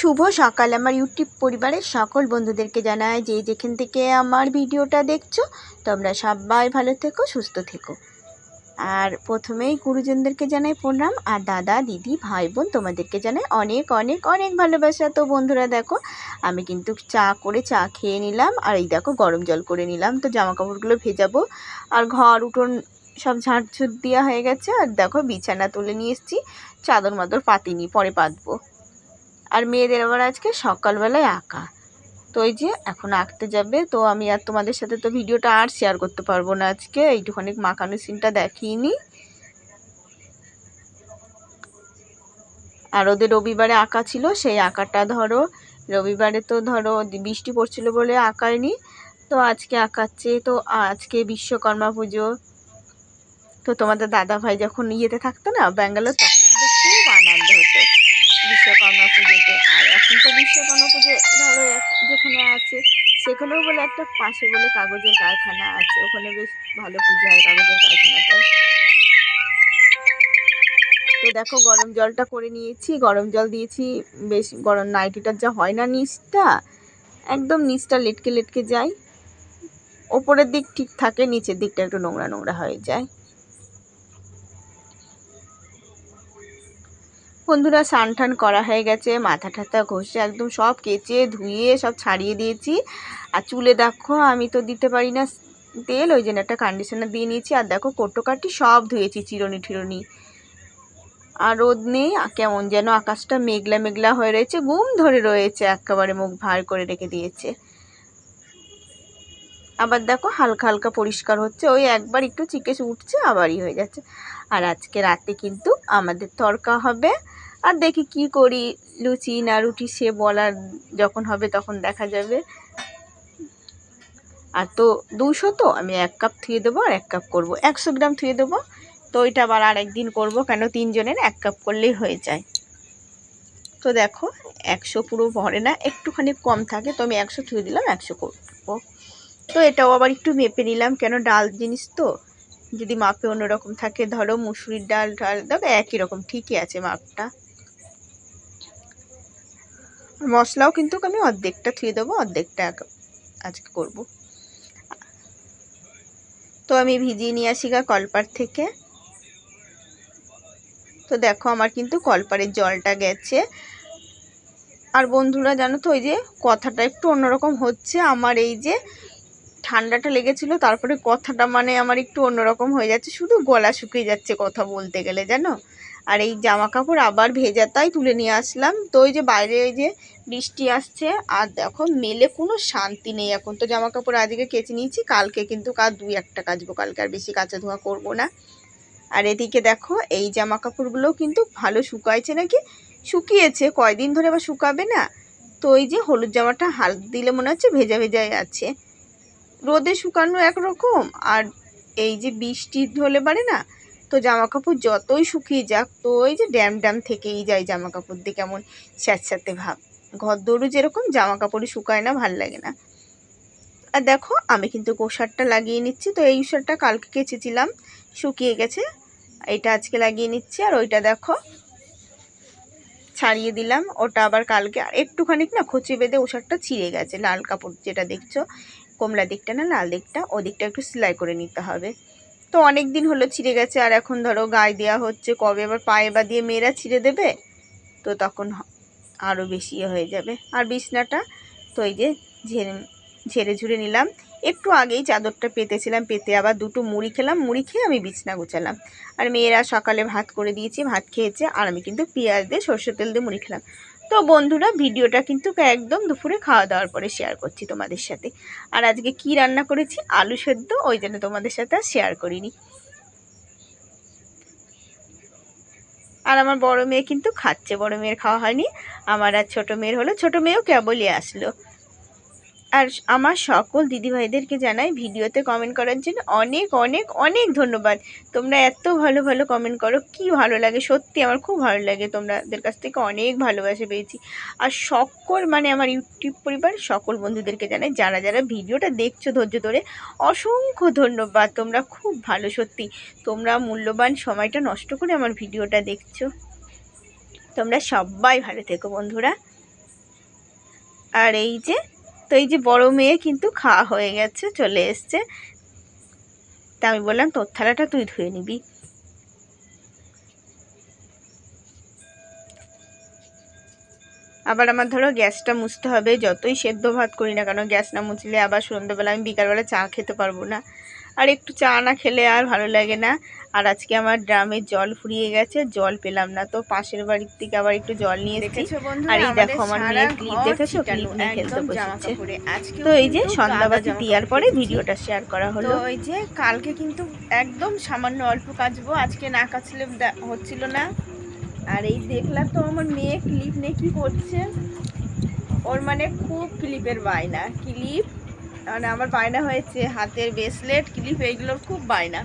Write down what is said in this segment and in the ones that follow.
শুভ সকাল। আমার ইউটিউব পরিবারের সকল বন্ধুদেরকে জানাই যে যেখান থেকে আমার ভিডিওটা দেখছ, তোমরা সবাই ভালো থেকো, সুস্থ থেকো। আর প্রথমেই গুরুজনদেরকে জানাই প্রণাম, আর দাদা, দিদি, ভাই, বোন, তোমাদেরকে জানাই অনেক অনেক অনেক ভালোবাসা। তো বন্ধুরা, দেখো, আমি কিন্তু চা করে চা খেয়ে নিলাম, আর এই দেখো, গরম জল করে নিলাম। তো জামা কাপড়গুলো ভেজাবো, আর ঘর উঠোন সব ঝাড়ঝুট দেওয়া হয়ে গেছে, আর দেখো, বিছানা তুলে নিয়ে এসেছি চাদর মাদর পাতিনি, পরে পাতবো। আর মেয়েদের আবার আজকে সকালবেলায় আঁকা। তো ওই যে এখন আঁকতে যাবে, তো আমি আর তোমাদের সাথে তো ভিডিওটা আর শেয়ার করতে পারব না আজকে। এইটুখানি মাখানো সিনটা দেখিনি আর ওদের রবিবারে আঁকা ছিল, সেই আঁকাটা ধরো, রবিবারে তো ধরো বৃষ্টি পড়ছিল বলে আঁকায়নি। তো আজকে আঁকাচ্ছে, তো আজকে বিশ্বকর্মা পুজো। তো তোমাদের দাদা ভাই যখন ইয়েতে থাকতো না, ব্যাঙ্গালোর বিশ্বকর্মা পুজোতে আর এখন তো বিশ্বকর্মা পুজো ধরো যেখানে আছে, সেখানেও বলে একটা পাশে বলে কাগজের কারখানা আছে। ওখানে বেশ ভালো পুজো হয় কাগজের কারখানাটায়। তো দেখো, গরম জলটা করে নিয়েছি। গরম জল দিয়েছি, বেশ গরম নাইটিটার যা হয় না নিচটা, একদম নিচটা লেটকে লেটকে যায়। ওপরের দিক ঠিক থাকে, নিচের দিকটা একটু নোংরা নোংরা হয়ে যায়। বন্ধুরা স্নান টান করা হয়ে গেছে মাথা ঠাথা ঘষে একদম সব কেচে, ধুয়ে সব ছাড়িয়ে দিয়েছি। আর চুলে দেখো, আমি তো দিতে পারি না তেল, ওই জন্য একটা কন্ডিশনার দিয়ে নিয়েছি। আর দেখো, কোটোকাটি সব ধুয়েছি, চিরনি ঠিরনি। আর রোদ নেই কেমন যেন আকাশটা মেঘলা মেঘলা হয়ে রয়েছে ঘুম ধরে রয়েছে, একেবারে মুখ ভার করে রেখে দিয়েছে। আবার দেখো, হালকা হালকা পরিষ্কার হচ্ছে, ওই একবার একটু চিকেস উঠছে, আবারই হয়ে যাচ্ছে। আর আজকে রাতে কিন্তু আমাদের তরকা হবে আর দেখি কি করি, লুচি না রুটি সে বলার যখন হবে তখন দেখা যাবে। আর তো দুশো তো, আমি এক কাপ থুয়ে দেবো আর এক কাপ করব। একশো গ্রাম থুয়ে দেবো। তো ওইটা আবার আর একদিন করব, কেন তিনজনের এক কাপ করলেই হয়ে যায়। তো দেখো, একশো পুরো ভরে না, একটুখানি কম থাকে, তো আমি একশো থুয়ে দিলাম, একশো করব। তো এটাও আবার একটু মেপে নিলাম, কেন ডাল জিনিস তো, যদি মাপে অন্যরকম থাকে, ধরো মুসুরির ডাল ডাল দেবে একই রকম, ঠিকই আছে মাপটা। মশলাও কিন্তু আমি অর্ধেকটা থুয়ে দেবো, অর্ধেকটা আজকে করব। তো আমি ভিজিয়ে নিয়ে আসি গা কলপার থেকে। তো দেখো আমার কিন্তু কলপারের জলটা গেছে। আর বন্ধুরা জানো তো, ওই যে কথাটা একটু অন্যরকম হচ্ছে। আমার এই যে ঠান্ডাটা লেগেছিল, তারপরে কথাটা মানে আমার একটু অন্যরকম হয়ে যাচ্ছে। শুধু গলা শুকিয়ে যাচ্ছে কথা বলতে গেলে, জানো? আর এই জামা কাপড় আবার ভেজা, তাই তুলে নিয়ে আসলাম। তো ওই যে বাইরে ওই যে বৃষ্টি আসছে, আর দেখো মেলে কোনো শান্তি নেই এখন। তো জামা কাপড় আজকে কেচে নিয়েছি, কালকে কিন্তু কাজ দুই একটা কাচবো, কালকে আর বেশি কাঁচা ধোয়া করব না। আর এদিকে দেখো এই জামা কাপড়গুলোও কিন্তু ভালো শুকাইছে নাকি? শুকিয়েছে, কয়দিন ধরে আবার শুকাবে না। তো ওই যে হলুদ জামাটা হাল দিলে মনে হচ্ছে ভেজা ভেজাই আছে। রোদে শুকানো একরকম, আর এই যে বৃষ্টি হলে পারে না তো জামা কাপড় যতই শুকিয়ে যাক, তো ওই যে ড্যাম ড্যাম থেকেই যায় জামা কাপড় দিয়ে কেমন স্যাঁতস্যাঁতে ভাব। ঘর দৌড়ু যেরকম জামা কাপড়ই শুকায় না, ভালো লাগে না। আর দেখো, আমি কিন্তু কোষারটা লাগিয়ে নিচ্ছি, তো এই উষারটা কালকে কেচেছিলাম, শুকিয়ে গেছে। এটা আজকে লাগিয়ে নিচ্ছি, আর ওইটা দেখো, ছাড়িয়ে দিলাম। ওটা আবার কালকে, আর একটুখানি না খচে বেঁধে ও ওষারটা ছিঁড়ে গেছে, লাল কাপড় যেটা দেখছ, কমলা দিকটা না, লাল দিকটা, ওদিকটা একটু সেলাই করে নিতে হবে। তো অনেক দিন হলো ছিঁড়ে গেছে, আর এখন ধরো গায়ে দেওয়া হচ্ছে, কবে আবার পায়ে বা দিয়ে মেয়েরা ছিঁড়ে দেবে? তো তখন আরও বেশি হয়ে যাবে। আর বিছনাটা, তো এই যে ঝেড়ে ঝেড়ে ঝুড়ে নিলাম। একটু আগেই চাদরটা পেতেছিলাম, পেতে আবার দুটো মুড়ি খেলাম, মুড়ি খেয়ে আমি বিছনা গুছালাম। আর মেয়েরা সকালে ভাত করে দিয়েছি, ভাত খেয়েছে, আর আমি কিন্তু পেঁয়াজ দিয়ে সর্ষে তেল দিয়ে মুড়ি খেলাম। তো বন্ধুরা, ভিডিওটা কিন্তু একদম দুপুরে খাওয়া দাওয়ার পরে শেয়ার করছি তোমাদের সাথে। আর আজকে কি রান্না করেছি? আলু সেদ্ধ, ওই জন্য তোমাদের সাথে আর শেয়ার করিনি। আর আমার বড় মেয়ে কিন্তু খাচ্ছে, বড় মেয়ের খাওয়া হয়নি। আমার আর ছোটো মেয়ের হলো, ছোটো মেয়েও কেবলই আসলো। আর আমার সকল দিদিভাইদেরকে জানাই ভিডিওতে কমেন্ট করার জন্য অনেক অনেক অনেক ধন্যবাদ। তোমরা এত ভালো ভালো কমেন্ট করো, কি ভালো লাগে? সত্যি আমার খুব ভালো লাগে। তোমাদের কাছ থেকে অনেক ভালোবাসা পেয়েছি। আর সকল মানে আমার ইউটিউব পরিবার, সকল বন্ধুদেরকে জানাই, যারা যারা ভিডিওটা দেখছ ধৈর্য ধরে, অসংখ্য ধন্যবাদ। তোমরা খুব ভালো, সত্যি। তোমরা মূল্যবান সময়টা নষ্ট করে আমার ভিডিওটা দেখছ। তোমরা সবাই ভালো থেকো বন্ধুরা। আর এই যে তো এই যে বড় মেয়ে কিন্তু খাওয়া হয়ে গেছে, চলে এসছে। তা আমি বললাম, তোর থালাটা তুই ধুয়ে নিবি। আবার আমার ধরো গ্যাসটা মুছতে হবে, যতই সেদ্ধ ভাত করি না কেন, গ্যাস না মুছলে আবার সন্ধ্যেবেলা আমি বিকালবেলা চা খেতে পারব না। আর একটু চা না খেলে আর ভালো লাগে না। আর আজকে আমার ড্রামের জল ফুরিয়ে গেছে জল পেলাম না। তো পাশের বাড়ির থেকে আবার একটু জল নিয়ে এসেছি। আর এই দেখো আমার মেয়ের ক্লিপ দেখেছ? ক্লিপ নিয়ে খেলতে বসেছে। তো এই যে সন্ধ্যাবাজি দেওয়ার পরে ভিডিওটা শেয়ার করা হলো। এই যে কালকে কিন্তু একদম সামান্য অল্প কাচবো আজকে না কাচলে হচ্ছিল না। আর এই দেখলাম তো আমার মেয়ে ক্লিপ নিয়ে কি করছে। ওর মানে খুব ক্লিপের বায়না। ক্লিপ মানে আমার বায়না হয়েছে, হাতের ব্রেসলেট ক্লিপ এইগুলোর খুব বায়না।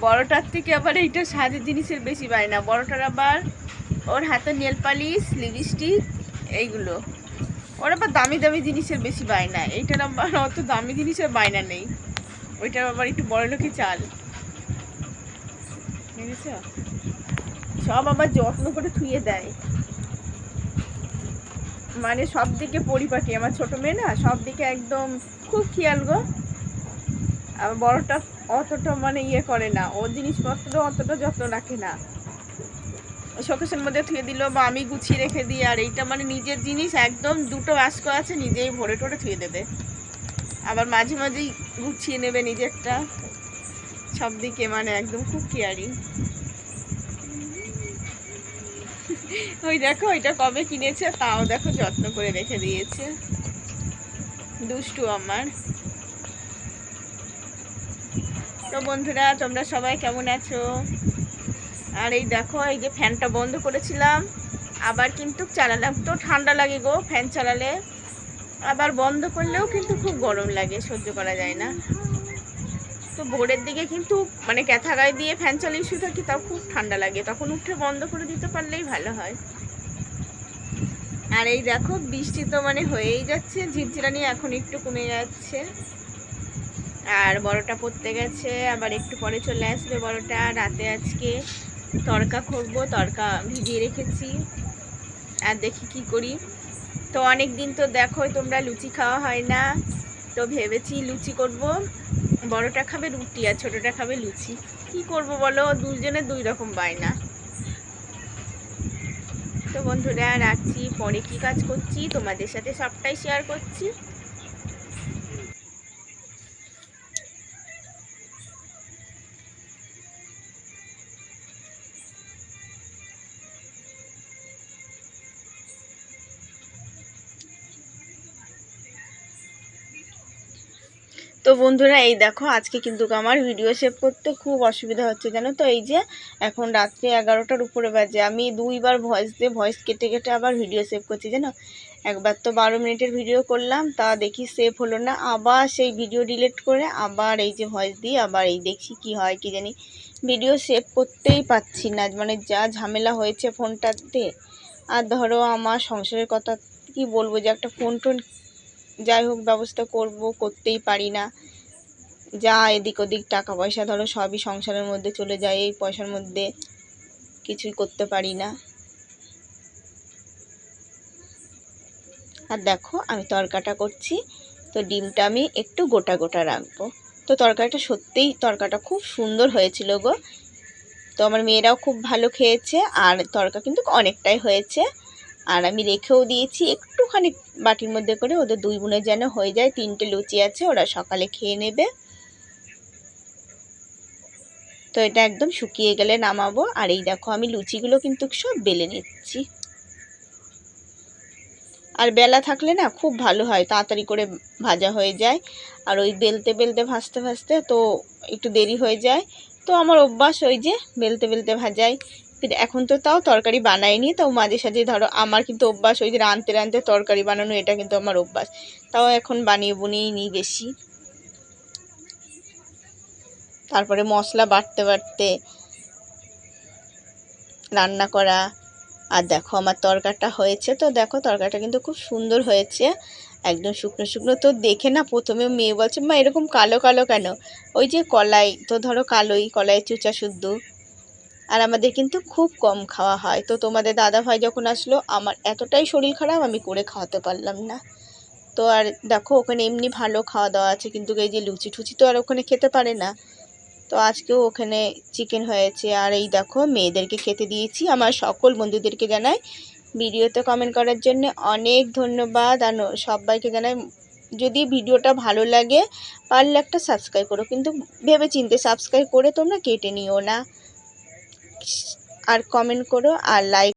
বড়টার থেকে আবার এইটা সাজের জিনিসের বেশি বায়না। বড়টার আবার ওর হাতের নেল পালিশ লিপস্টিক এইগুলো। ওর আবার দামি দামি জিনিসের বেশি বায়না। এইটার আবার অত দামি জিনিসের বায়না নেই। ওইটার আবার একটু বড় লোকই চাল। বুঝেছ? সব আবার যত্ন করে থুয়ে দেয়। মানে সব দিকে পরিপাটি। আমার ছোট মেয়ে না, সব দিকে একদম খুব খেয়াল গো। আর বড়টা অতটা মানে ইয়ে করে না, ও জিনিসপত্র অতটা যত্ন রাখে না। শোকেশের মধ্যে থুয়ে দিল বা আমি গুছিয়ে রেখে দিই, আর এইটা মানে নিজের জিনিস, একদম দুটো বাস্ক আছে, নিজেই ভরে টরে থুয়ে দেবে। আবার মাঝে মাঝেই গুছিয়ে নেবে নিজেরটা। সব দিকে মানে একদম খুব কেয়ারিং। ওই দেখো ওইটা কবে কিনেছে, তাও দেখো, যত্ন করে রেখে দিয়েছে। দুষ্টু আমার। তো বন্ধুরা, তোমরা সবাই কেমন আছো? আর এই দেখো, এই যে ফ্যানটা বন্ধ করেছিলাম, আবার কিন্তু চালালাম। তো ঠান্ডা লাগে গো ফ্যান চালালে। আবার বন্ধ করলেও কিন্তু খুব গরম লাগে, সহ্য করা যায় না। তো ভোরের দিকে কিন্তু মানে ক্যাথা গায়ে দিয়ে ফ্যান চালিয়ে শুয়ে থাকি, তাও খুব ঠান্ডা লাগে। তখন উঠে বন্ধ করে দিতে পারলেই ভালো হয়। আর এই দেখো, বৃষ্টি তো মানে হয়েই যাচ্ছে, ঝিরঝিরানি এখন একটু কমে যাচ্ছে। আর বড়টা পড়তে গেছে, আবার একটু পরে চলে আসবে বড়টা। রাতে আজকে তরকা করব তরকা ভিজিয়ে রেখেছি। আর দেখি কি করি। তো অনেক দিন তো দেখো তোমরা লুচি খাওয়া হয় না। তো ভেবেছি লুচি করব। বড়টা খাবে রুটি আর ছোটটা খাবে লুচি। কি করব বলো? দুজনে দুই রকম বায়না তো বন্ধুরা, রাখছি। পরে কি কাজ করছি? তোমাদের সাথে সবটাই শেয়ার করছি। তো বন্ধুরা, এই দেখো, আজকে কিন্তু আমার ভিডিও সেভ করতে খুব অসুবিধা হচ্ছে, জানো তো? এই যে, এখন রাত্রি এগারোটার উপরে বাজে। আমি দুইবার ভয়েস দিয়ে ভয়েস কেটে কেটে আবার ভিডিও সেভ করছি, জানো? একবার তো বারো মিনিটের ভিডিও করলাম, তা দেখি সেভ হলো না। আবার সেই ভিডিও ডিলিট করে আবার এই যে ভয়েস দিয়ে আবার এই দেখি কি হয়, কি জানি? ভিডিও সেভ করতেই পাচ্ছি না মানে যা ঝামেলা হয়েছে ফোনটাতে আর ধরো, আমার সংসারের কথা কি বলব, যে একটা ফোন টোন যাই হোক, ব্যবস্থা করব, করতেই পারি না। যা এদিক ওদিক টাকা পয়সা ধরো, সবই সংসারের মধ্যে চলে যায়, এই পয়সার মধ্যে কিছুই করতে পারি না। আর দেখো, আমি তরকাটা করছি, তো ডিমটা আমি একটু গোটা গোটা রাখব। তো তরকারিটা সত্যিই, তরকাটা খুব সুন্দর হয়েছিল গো। তো আমার মেয়েরাও খুব ভালো খেয়েছে, আর তরকা কিন্তু অনেকটাই হয়েছে। আর আমি রেখেও দিয়েছি একটুখানি বাটির মধ্যে করে, ওদের দুই বোনের যেন হয়ে যায়। তিনটে লুচি আছে, ওরা সকালে খেয়ে নেবে। তো এটা একদম শুকিয়ে গেলে নামাবো। আর এই দেখো, আমি লুচিগুলো কিন্তু সব বেলে নিচ্ছি। আর বেলা থাকলে না খুব ভালো হয়, তাড়াতাড়ি করে ভাজা হয়ে যায়। আর ওই বেলতে বেলতে ভাজতে ভাজতে তো একটু দেরি হয়ে যায়। তো আমার অভ্যাস ওই যে বেলতে বেলতে ভাজাই। কিন্তু এখন তো তাও তরকারি বানাইনি। তাও মাঝে সাঝে ধরো আমার কিন্তু অভ্যাস ওই যে রানতে রানতে তরকারি বানানো, এটা কিন্তু আমার অভ্যাস। তাও এখন বানিয়ে বুনিয়েই নিই বেশি। তারপরে মশলা বাটতে বাটতে রান্না করা। আর দেখো আমার তরকারিটা হয়েছে তো দেখো তরকারিটা কিন্তু খুব সুন্দর হয়েছে। একদম শুকনো শুকনো তো দেখে না প্রথমে মেয়ে বলছে, মা, এরকম কালো কালো কেন? ওই যে কলাই, তো ধরো কালোই, কলাই চুচা শুদ্ধ। আর আমাদের কিন্তু খুব কম খাওয়া হয়। তো তোমাদের দাদা ভাই যখন আসলো, আমার এতটাই শরীর খারাপ, আমি করে খাওয়াতে পারলাম না। তো আর দেখো, ওখানে এমনি ভালো খাওয়া দাওয়া আছে, কিন্তু এই যে লুচি টুচি তো আর ওখানে খেতে পারে না। তো আজকেও ওখানে চিকেন হয়েছে। আর এই দেখো, মেয়েদেরকে খেতে দিয়েছি। আমার সকল বন্ধুদেরকে জানাই, ভিডিওতে কমেন্ট করার জন্য অনেক ধন্যবাদ। আর সবাইকে জানাই, যদি ভিডিওটা ভালো লাগে, পারলে একটা সাবস্ক্রাইব করো। কিন্তু ভেবে চিনতে সাবস্ক্রাইব করে তোমরা কেটে নিও না। আর কমেন্ট করো আর লাইক